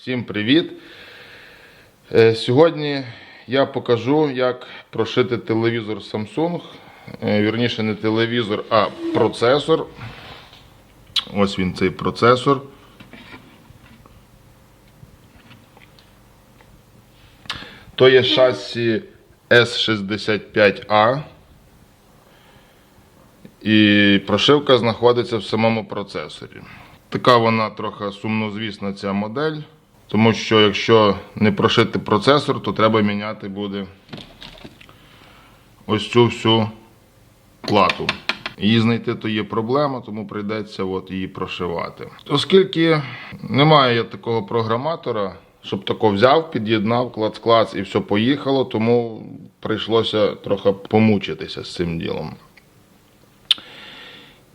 Всім привіт! Е, Сьогодні я покажу, як прошити телевізор Samsung. Е, Вірніше, не телевізор, а процесор. Ось він цей процесор. То є шасі S65A. І прошивка знаходиться в самому процесорі. Така вона трохи сумнозвісна ця модель, тому що якщо не прошити процесор, то треба міняти буде ось цю всю плату. Її знайти то є проблема, тому прийдеться от її прошивати. Оскільки немає я такого програматора, щоб тако взяв, під'єднав, клац-клац і все поїхало, тому прийшлося трохи помучитися з цим ділом.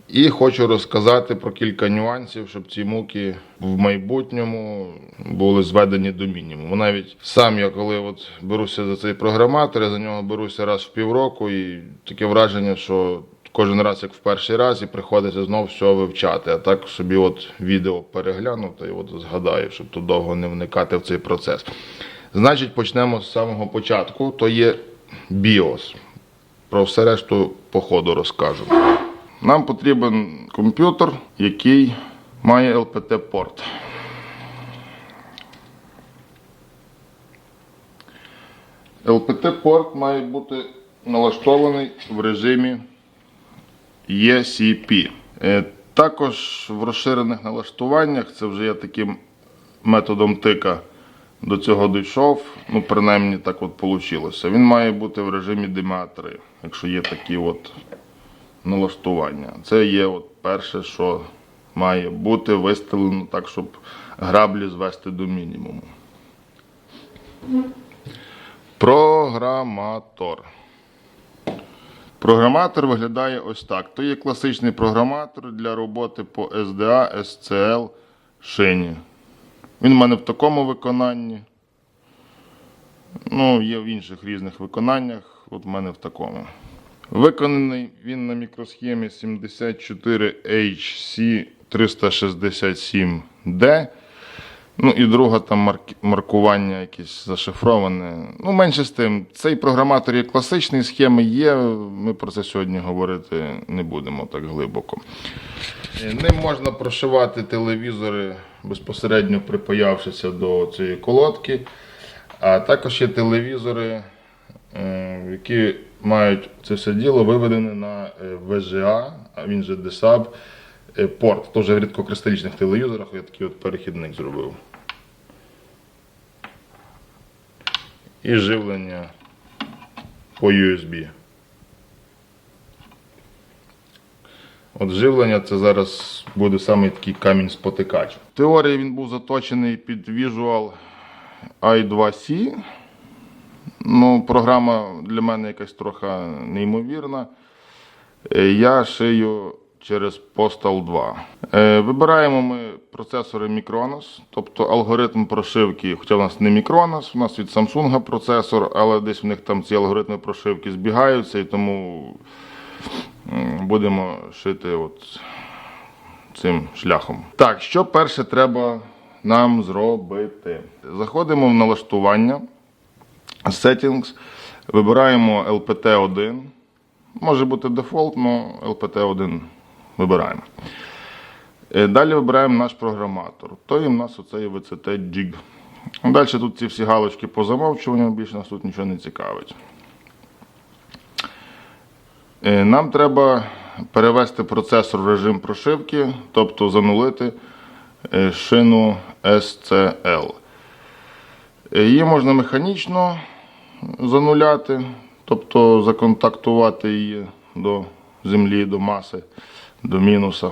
І хочу розказати про кілька нюансів, щоб ці муки в майбутньому були зведені до мінімуму. Навіть сам я коли от беруся за цей програматор, я за нього беруся раз в півроку, і таке враження, що кожен раз, як в перший раз, і приходиться знов все вивчати. А так собі от відео перегляну та от згадаю, щоб тут довго не вникати в цей процес. Значить, почнемо з самого початку. То є BIOS. Про все решту по ходу розкажу. Нам потрібен комп'ютер, який має LPT-порт. LPT-порт має бути налаштований в режимі ECP. Е, Також в розширених налаштуваннях, це вже я таким методом тика до цього дійшов, ну принаймні так от вийшло. Він має бути в режимі DMA 3, якщо є такі от налаштування. Це є от перше, що має бути виставлено так, щоб граблі звести до мінімуму. Програматор. Програматор виглядає ось так. То є класичний програматор для роботи по SDA, SCL, шині. Він в мене в такому виконанні. Ну, є в інших різних виконаннях. От в мене в такому. Виконаний він на мікросхемі 74HC367D. Ну і друга там марк- маркування якесь зашифроване. Ну, менше з тим, цей програматор є класичний, схеми є. Ми про це сьогодні говорити не будемо так глибоко. Е, Ним можна прошивати телевізори безпосередньо припаявшися до цієї колодки. А також є телевізори, е, які мають це все діло виведене на е, VGA, а він же DSAB е, порт. Теж в рідкокристалічних телевізорах я такий от перехідник зробив. І живлення по USB. От живлення це зараз буде саме такий камінь спотикач. В теорії він був заточений під Visual i2C. Ну, програма для мене якась трохи неймовірна. Е, Я шию через Postal 2. Е, Вибираємо ми процесори Micronos, тобто алгоритм прошивки, хоча в нас не Micronos, у нас від Samsung процесор, але десь в них там ці алгоритми прошивки збігаються, і тому будемо шити от цим шляхом. Так, що перше треба нам зробити? Заходимо в налаштування. Settings. Вибираємо LPT1. Може бути дефолт, але LPT1 вибираємо. Е, Далі вибираємо наш програматор. То в нас оцей VCT JIG. Далі тут ці всі галочки по замовчуванню, більше нас тут нічого не цікавить. Е, Нам треба перевести процесор в режим прошивки, тобто занулити е, шину SCL. Її можна механічно зануляти, тобто законтактувати її до землі, до маси, до мінуса,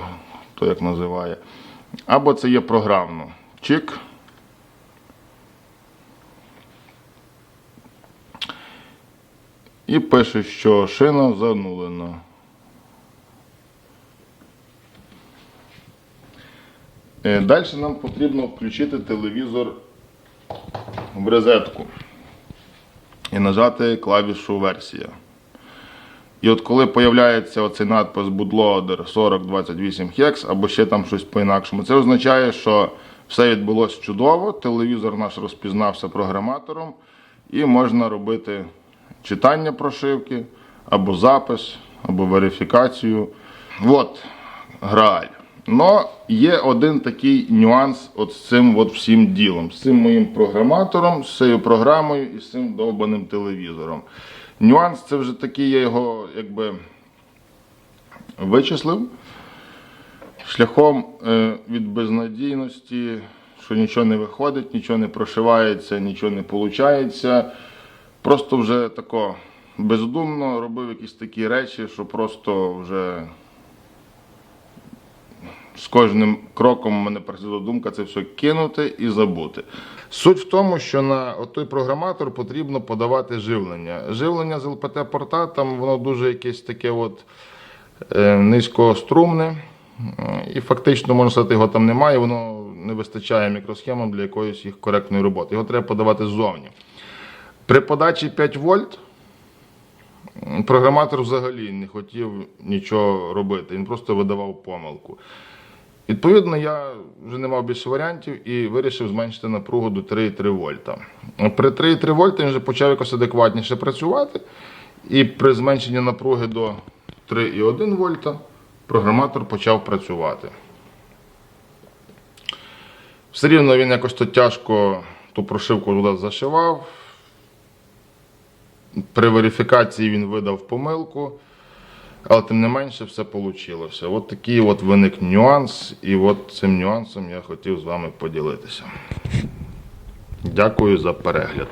то як називає. Або це є програмно. Чик. І пише, що шина занулена. Далі нам потрібно включити телевізор в розетку нажати клавішу версія. І от коли появляється оцей надпис bootloader 4028 hex або ще там щось по-інакшому, це означає, що Все відбулося чудово, телевізор наш розпізнався програматором, і можна робити читання прошивки, або запис, або верифікацію. От грааль. Но є один такий нюанс от з цим от всім ділом, з цим моїм програматором, з цією програмою і з цим довбаним телевізором. Нюанс це вже такий, я його якби вичислив шляхом е, від безнадійності, що нічого не виходить, нічого не прошивається, нічого не виходить. Просто вже тако бездумно робив якісь такі речі, що просто вже з кожним кроком мене приходила думка це все кинути і забути. Суть в тому, що на той програматор потрібно подавати живлення. Живлення з ЛПТ-порта, там воно дуже якесь таке от е, низькострумне. І фактично, можна сказати, його там немає, воно не вистачає мікросхемам для якоїсь їх коректної роботи. Його треба подавати ззовні. При подачі 5 вольт програматор взагалі не хотів нічого робити, він просто видавав помилку. Відповідно, я вже не мав більше варіантів і вирішив зменшити напругу до 3,3 вольта. При 3,3 вольта він вже почав якось адекватніше працювати, і при зменшенні напруги до 3,1 вольта програматор почав працювати. Все рівно він якось то тяжко ту прошивку туди зашивав. При верифікації він видав помилку. Але тим не менше все вийшло. От такий от виник нюанс, і от цим нюансом я хотів з вами поділитися. Дякую за перегляд.